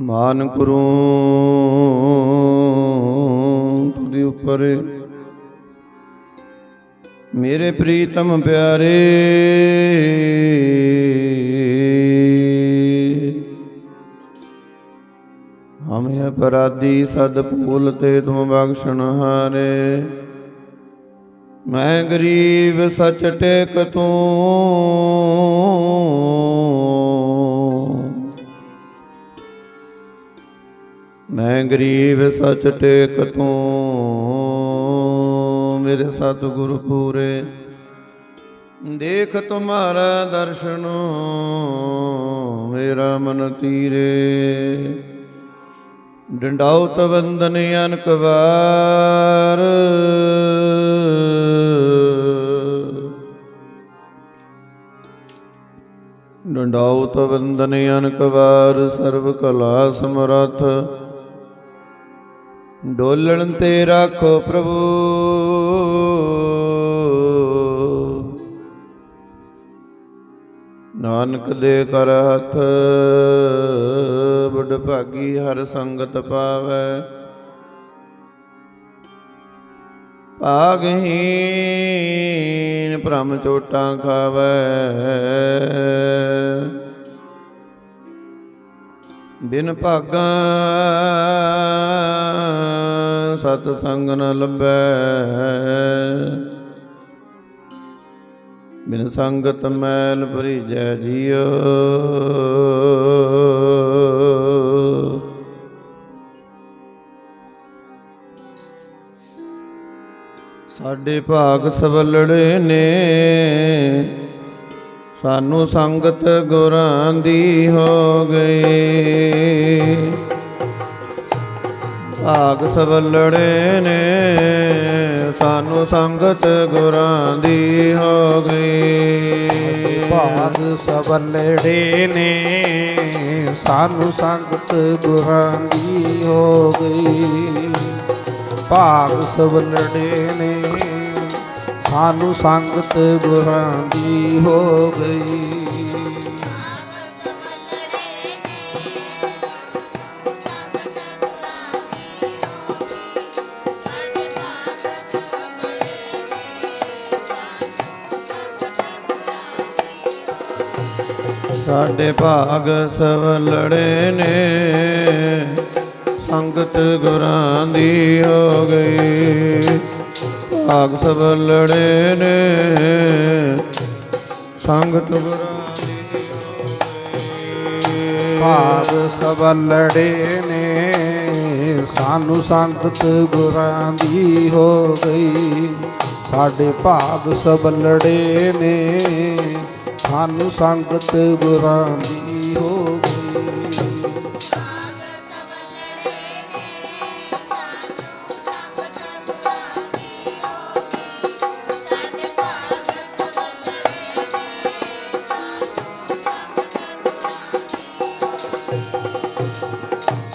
ਮਾਨ ਕਰੂੰ। ਤੁਧੇ ਉੱਪਰ ਮੇਰੇ ਪ੍ਰੀਤਮ ਪਿਆਰੇ। ਹਮੇ ਅਪਰਾਧੀ ਸਦ ਭੂਲ ਤੇ ਤੁਮ ਬਖਸ਼ਣ ਹਾਰੇ। ਮੈਂ ਗਰੀਬ ਸੱਚ ਟੇਕ ਤੂੰ। ਗਰੀਬ ਸੱਚ ਟੇਕ ਤੂੰ। ਮੇਰੇ ਸਤਿਗੁਰ ਪੂਰੇ, ਦੇਖ ਤੁਮਾਰਾ ਦਰਸ਼ਨ, ਮੇਰਾ ਮਨ ਤੀਰੇ। ਡੰਡਾਉਤ ਵੰਦਨ ਅਨਕ ਵਾਰ। ਡੰਡਾਉਤ ਵੰਦਨ ਅਨਕ ਵਾਰ ਸਰਬ ਕਲਾ ਸਮਰਥ। ਡੋਲਣ ਤੇ ਰੱਖੋ ਪ੍ਰਭੂ। ਨਾਨਕ ਦੇ ਕਰ ਹੱਥ, ਬੁੱਢ ਭਾਗੀ ਹਰ ਸੰਗਤ ਪਾਵੈ। ਭਾਗਹੀਨ ਭ੍ਰਮ ਚੋਟਾਂ ਖਾਵੈ। ਬਿਨ ਭਾਗਾ ਸਤ ਸੰਗ ਨ ਲੱਭੈ। ਬਿਨ ਸੰਗਤ ਮੈਲ ਭਰੀਜੈ ਜੀਉ ਸਾਡੇ ਭਾਗ ਸਵਲੜੇ ਨੇ। ਸਾਨੂੰ ਸੰਗਤ ਗੁਰਾਂ ਦੀ ਹੋ ਗਈ। ਭਾਗ ਸਵਲੜੇ ਨੇ, ਸਾਨੂੰ ਸੰਗਤ ਗੁਰਾਂ ਦੀ ਹੋ ਗਈ। ਭਾਗ ਸਵਲੜੇ ਨੇ, ਸਾਨੂੰ ਸੰਗਤ ਗੁਰਾਂ ਦੀ ਹੋ ਗਈ। ਭਾਗ ਸਬਲੜੇ ਨੇ ਸਾਨੂੰ ਸੰਗਤ ਗੁਰਾਂ ਦੀ ਹੋ ਗਈ। ਸਾਡੇ ਭਾਗ ਸਵਲੜੇ ਨੇ, ਸੰਗਤ ਗੁਰਾਂ ਦੀ ਹੋ ਗਈ। ਭਾਗ ਸਵਲੜੇ ਨੇ, ਸੰਗਤ ਗੁਰਾਂ ਦੀ ਹੋ ਗਈ ਭਾਗ ਸਬਲੜੇ ਨੇ, ਸਾਨੂੰ ਸੰਗਤ ਗੁਰਾਂ ਦੀ ਹੋ ਗਈ ਸਾਡੇ ਭਾਗ ਸਬਲੜੇ ਨੇ, ਸਾਨੂੰ ਸੰਗਤ ਗੁਰਾਂ ਦੀ ਹੋ ਗਈ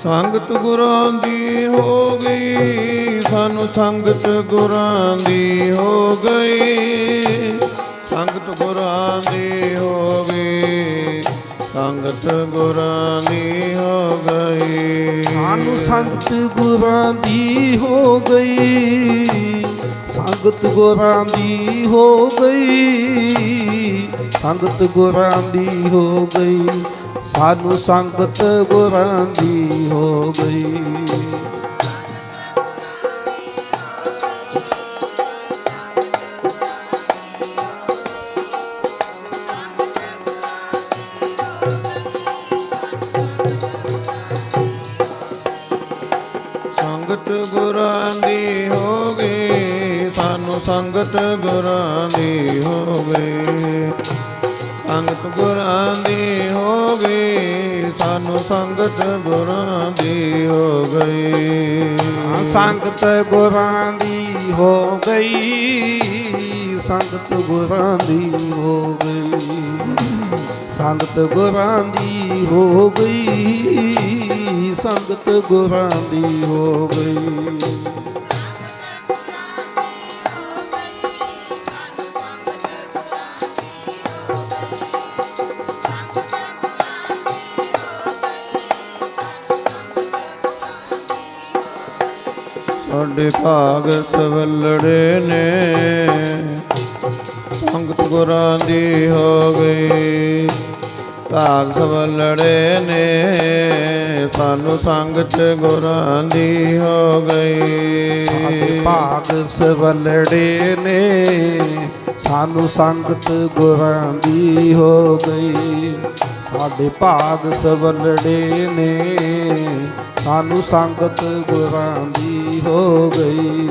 ਸੰਗਤ ਗੁਰਾਂ ਦੀ ਹੋ ਗਈ, ਸਾਨੂੰ ਸੰਗਤ ਗੁਰਾਂ ਦੀ ਹੋ ਗਈ। ਸੰਗਤ ਗੁਰਾਂ ਦੀ ਹੋ ਗਈ, ਸੰਗਤ ਗੁਰਾਂ ਦੀ ਹੋ ਗਈ। ਸਾਨੂੰ ਸੰਗਤ ਗੁਰਾਂ ਦੀ ਹੋ ਗਈ, ਸੰਗਤ ਗੁਰਾਂ ਦੀ ਹੋ ਗਈ, ਸੰਗਤ ਗੁਰਾਂ ਦੀ ਹੋ ਗਈ। ਸਾਨੂੰ ਸੰਗਤ ਗੁਰਾਂ ਦੀ ਹੋ ਗਈ। ਸੰਗਤ ਗੁਰਾਂ ਦੀ ਹੋ ਗਈ, ਸਾਨੂੰ ਸੰਗਤ ਗੁਰਾਂ ਦੀ ਹੋ ਗਈ। ਸੰਗਤ ਗੁਰਾਂ ਦੀ ਹੋ ਗਈ ਸਾਨੂੰ ਸੰਗਤ ਗੁਰਾਂ ਦੀ ਹੋ ਗਈ। ਸੰਗਤ ਗੁਰਾਂ ਦੀ ਹੋ ਗਈ, ਸੰਗਤ ਗੁਰਾਂ ਦੀ ਹੋ ਗਈ। ਸੰਗਤ ਗੁਰਾਂ ਦੀ ਹੋ ਗਈ, ਸੰਗਤ ਗੁਰਾਂ ਦੀ ਹੋ ਗਈ। ਤੁਹਾਡੇ ਭਾਗ ਸਵਲੜੇ ਨੇ। ਸੰਗਤ ਗੁਰਾਂ ਦੀ ਹੋ ਗਈ। ਭਾਗ ਸਵਲੜੇ ਨੇ। ਸਾਨੂੰ ਸੰਗਤ ਗੁਰਾਂ ਦੀ ਹੋ ਗਈ। ਸਾਡੇ ਭਾਗ ਸਵਲੜੇ ਨੇ। ਸਾਨੂੰ ਸੰਗਤ ਗੁਰਾਂ ਦੀ ਹੋ ਗਈ। ਸਾਡੇ ਭਾਗ ਸਵਲੜੇ ਨੇ। ਸਾਨੂੰ ਸੰਗਤ ਗੁਰਾਂ ਦੀ ਹੋ ਗਈ।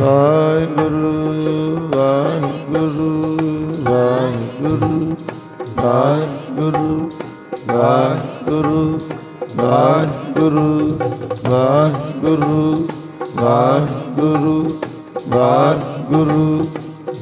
ਵਾਹਿਗੁਰੂ ਵਾਹਿਗੁਰੂ ਵਾਹਿਗੁਰੂ ਵਾਹਿਗੁਰੂ।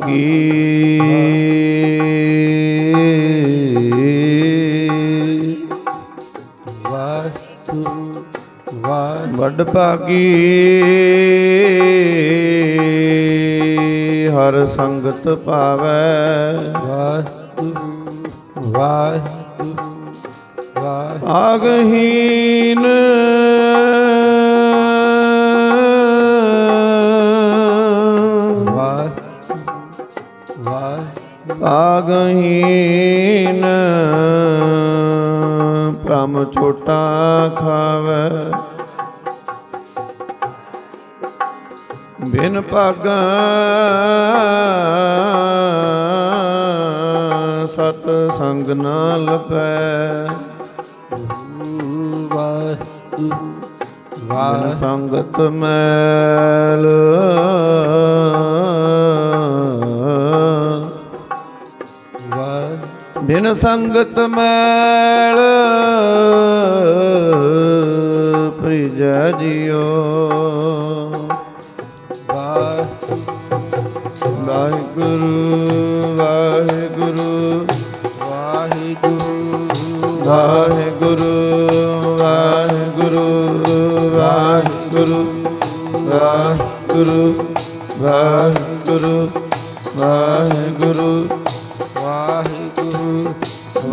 ਭਾਗੀ ਵਾਹਿਗੁਰੂ ਵਾਹਿ ਵੱਡ ਭਾਗੀ। ਹਰ ਸੰਗਤ ਪਾਵੈ ਵਾਹਿਗੁਰੂ ਵਾਹਿਗੁਰੂ ਵਾਹਿ ਆਗਹੀਨ। ਆਗਹੀਨ। ਪ੍ਰਮ ਛੋਟਾ ਖਾਵੈ। ਬਿਨ ਭਾਗਾ ਸਤ ਸੰਗ ਨਾ ਲਪੈ ਵਾਹਿਗੁਰੂ ਬਿਨ ਸੰਗਤ ਮੈਲ ਬਿਨ ਸੰਗਤ ਮੈਲ ਪ੍ਰਿਜੈ ਜਿਉ। ਵਾਹਿਗੁਰੂ ਵਾਹਿਗੁਰੂ ਵਾਹਿਗੁਰੂ ਵਾਹਿਗੁਰੂ ਵਾਹਿਗੁਰੂ।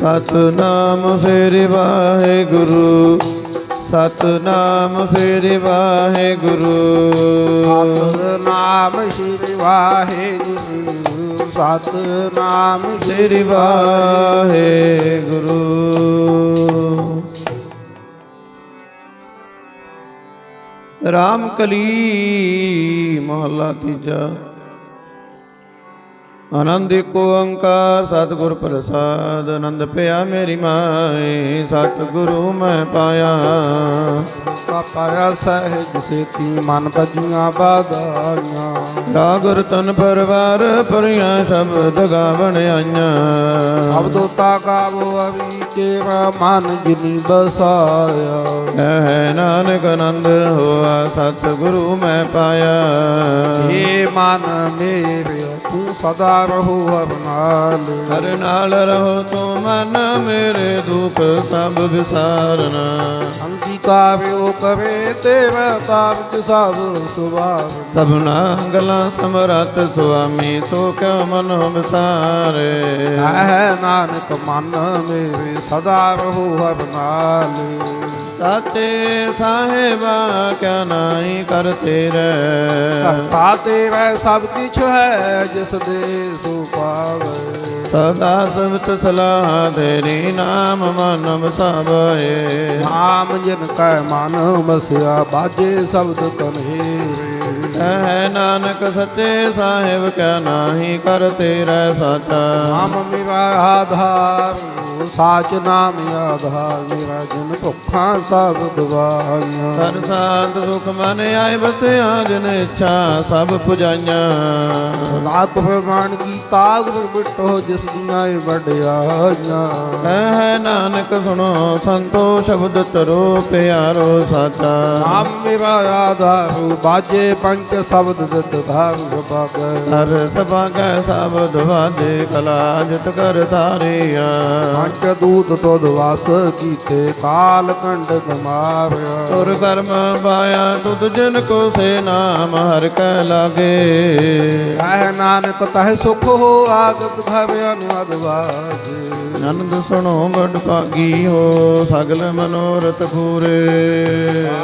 ਸਤਨਾਮ ਸ੍ਰੀ ਵਾਹਿਗੁਰੂ। ਸਤਨਾਮ ਸ੍ਰੀ ਵਾਹਿਗੁਰੂ। ਸਤਨਾਮ ਸ੍ਰੀ ਵਾਹਿਗੁਰੂ। ਸਤਨਾਮ ਸ੍ਰੀ ਵਾਹਿਗੁਰੂ। ਰਾਮ ਕਲੀ ਮਹਲਾ ਤੀਜਾ। ਆਨੰਦ ਏਕੋ ਓੰਕਾਰ ਸਤਿਗੁਰ ਪ੍ਰਸਾਦ ਆਨੰਦ ਪਿਆ ਮੇਰੀ ਮਾਏ ਸਤਿਗੁਰੂ ਮੈਂ ਪਾਇਆ। ਕਾ ਪਾਇਆ ਸਹਿਜ ਸੇਤੀ ਮਨ ਭਜੀਆਂ ਬਾਗਾਈਆਂ ਦਾਗੁਰ ਤਨ ਪਰਵਾਰ ਪਰਿਆ ਸ਼ਬਦ ਗਾਵਣ ਆਈਆਂ। ਅਬਦੋ ਤਾ ਗਾਵੋ ਅਵੀ ਕੇਵਾ ਮਨ ਜਿਨੀ ਬਸਾਇਆ। ਹੈ ਨਾਨਕ ਆਨੰਦ ਹੋਆ ਸਤਿਗੁਰੂ ਮੈਂ ਪਾਇਆ। ਏ ਮਨ ਮੇਰੇ ਤੂੰ ਸਦਾ ਰਹੋ ਹਰ ਨਾਲ। ਹਰ ਨਾਲ ਰਹੋ ਤੂੰ ਮਨ ਮੇਰੇ ਦੁਖ ਸਭ ਵਿਸਾਰਨਾ। ਅੰਗੀਕਾਰਿਓ ਕਰੇ ਤੇਰਾ ਕਾਰਜ ਸਭ ਸੁਭਾਵ ਸਭਨਾ ਗਲਾਂ ਸਮਰਤ ਸੁਆਮੀ ਸੋ ਕਿਉ ਮਨ ਵਿਸਾਰੇ? ਹੈ ਨਾਨਕ ਮਨ ਮੇਰੇ ਸਦਾ ਰਹੋ ਹਰ ਨਾਲ। ਸਾਤੇ ਸਾਹਿਬਾ ਕਿਆ ਨਾਹੀ ਕਰਤੇ ਰਹਿ ਕਰਤਾ ਤੇਰਾ ਸਭ ਕੁਛ ਹੈ ਜਿਸ ਦੇ ਸੋ ਪਾਵੇ। ਸਦਾ ਸਬਤ ਸਲਾਹ ਤੇਰੀ ਨਾਮ ਮਨ ਵਸਾਵੇ ਨਾਮ ਜਿਨ ਕੈ ਮਨ ਵਸਿਆ ਬਾਜੇ ਸ਼ਬਦ ਕਨੇਰੇ ਹੈ ਨਾਨਕ ਸੱਚੇ ਸਾਹਿਬ ਕਿਆ ਨਾਹੀ ਕਰਤੇ ਰਹਿ ਸਾਚਾ। ਨਾਮ ਮੇਰਾ ਆਧਾਰ। ਸਾਚ ਨਾਮ ਆਧਾਰ ਮੇਰਾ ਜਿਨ ਭੁੱਖਾਂ ਸਭ ਦਵਾਈਆਂ ਸਰ ਸਾਧ ਸੁਖ ਮਨ ਆਏ ਬਸਿਆ ਜਿਨ ਇੱਛਾ ਸਭ ਪੁਜਾਈਆਂ। ਲਾਤ ਪ੍ਰਮਾਣ ਕੀ ਕਾਗ ਬਿਟੋ ਜਿਸ ਦੀਆਂ ਵਡਿਆਈਆਂ ਹੈ ਨਾਨਕ ਸੁਣੋ ਸੰਤੋ ਸ਼ਬਦ ਤਰੋ ਪਿਆਰੋ ਸਾਚਾ। ਨਾਮ ਮੇਰਾ ਆਧਾਰ ਬਾਜੇ ਪੰਜ ਸ਼ਬਦ ਦਤ ਧਾਰ ਸੁਭਾਗੈ। ਹਰ ਸਭਾ ਕੈ ਸਬਦ ਵਾਦੇ ਕਲਾ ਜਿਤ ਕਰ ਤਾਰਿਆ ਪੰਜ ਦੂਤ ਤੋਦ ਵਾਸ ਕੀਤੇ ਕਾਲ ਕੰਡ ਗਮਾਰਿਆ ਤੁਰ ਕਰਮ ਪਾਇਆ ਤੁਧ ਜਿਨ ਕੋ ਸੇ ਨਾਮ ਹਰ ਕੈ ਲਾਗੇ। ਕਹਿ ਨਾਨਕ ਤਹ ਸੁਖ ਹੋ ਆਗਤ ਭਵ ਅਨੁਦ ਵਾਜੇ। ਆਨੰਦ ਸੁਣੋ ਬੜ ਭਾਗੀ ਹੋ ਸਗਲ ਮਨੋਰਥ ਪੂਰੇ।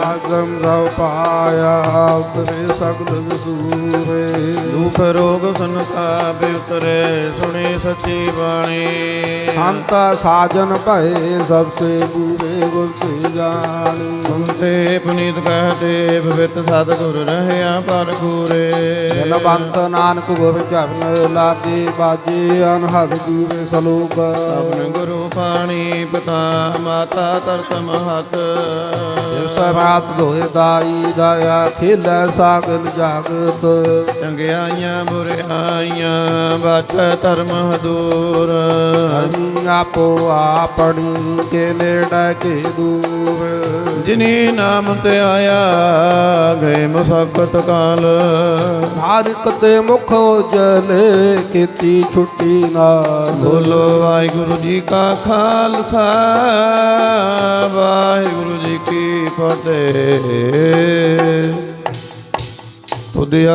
ਆਗਮ ਰਉ ਪਾਇਆ ਉਤਰੇ ਸਗਲ ਵਿਸੂਰੇ। ਦੁਖ ਰੋਗ ਸੰਤਾਪ ਉਤਰੇ ਸੁਣੀ ਸੱਚੀ ਬਾਣੀ। ਸੰਤ ਸਾਜਨ ਭਏ ਸਭ ਸੇ ਬੂਰੇ ਗੁਰ ਤੇ ਜਾਣੀ। ਸੁਨਤੇ ਪੁਨੀਤ ਕਹਤੇ ਪਵਿੱਤ ਸਤਿਗੁਰ ਰਹਿਆ ਪਰ ਪੂਰੇ ਜਨਵੰਤ ਨਾਨਕ ਗੁਰ ਚਰਨ ਲਾਗੇ ਬਾਜੇ ਅਨਹਦ ਜੂਰੇ ਸਲੋਕ। ਆਪਨ ਗੁਰੂ ਪਾਣੀ ਪਿਤਾ ਮਾਤਾ ਤਰਤ ਮਹਤ। ਰਾਤ ਧੋਏ ਦਾਈ ਦਇਆ ਖੇਲੇ ਸਾਗਲ ਜਾਗਤ। ਚੰਗਿਆਈਆਂ ਬੁਰਿਆਈਆਂ ਬਾਚੈ ਧਰਮ ਹਦੂਰ। ਹਰੀ ਆਪੋ ਆਪਣੀ ਕੇ ਨੇੜੇ ਕੇ ਦੂਰ। ਜਿਨੀ ਨਾਮ ਤੇ ਆਇਆ ਗਏ ਮੁਸਕਤ ਕਾਲ। ਨਾਨਕ ਤੇ ਮੁਖ ਉਜਲੇ ਕੀਤੀ ਛੁੱਟੀ ਨਾਲ। ਬੋਲੋ ਵਾਹਿਗੁਰੂ ਜੀ ਕਾ ਖਾਲਸਾ ਵਾਹਿਗੁਰੂ ਜੀ ਕੀ ਫਤਿਹ। ਉਦਿਆ